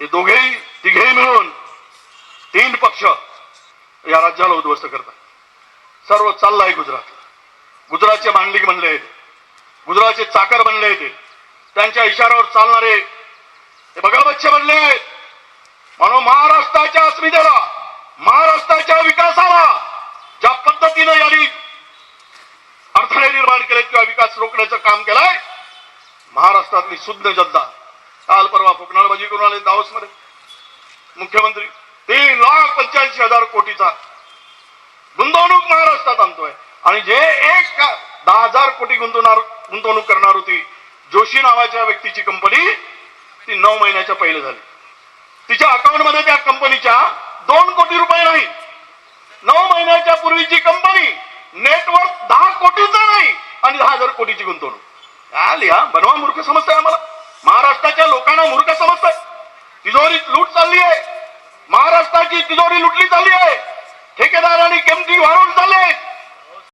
हे दोघेही तिघेही मिळून तीन पक्ष या राज्याला उद्ध्वस्त करतात. सर्व चाललंय गुजरात. गुजरातचे मांडलिक बनले आहेत. गुजरातचे चाकर बनले आहेत. त्यांच्या इशाऱ्यावर चालणारे हे बगलबच्चे बनले आहेत. म्हणून महाराष्ट्राच्या अस्मितेला महाराष्ट्राच्या विकासाला ज्या पद्धतीनं यांनी अडथळे निर्माण केले किंवा विकास रोखण्याचं काम केलंय महाराष्ट्रातली शुद्ध जनता काल परवा फुकणारबाजी करून आले दावसमध्ये मुख्यमंत्री तीन लाख पंच्याऐंशी हजार कोटीचा गुंतवणूक महाराष्ट्रात आणतोय. आणि जे एक दहा हजार कोटी गुंतवणार गुंतवणूक करणार होती जोशी नावाच्या व्यक्तीची कंपनी ती नऊ महिन्याच्या पहिले झाली. तिच्या अकाउंटमध्ये त्या कंपनीच्या दोन कोटी रुपये नाही. नऊ महिन्याच्या पूर्वीची कंपनी नेटवर्क दहा कोटीचा नाही आणि दहा हजार कोटीची गुंतवणूक. काय लिहा बनवा मूर्ख समजता आम्हाला महाराष्ट्राच्या मूर्ख तिजोरी लूट चालली आहे. महाराष्ट्राची तिजोरी लुटली चालली आहे. ठेकेदार आणि केमती वाढवून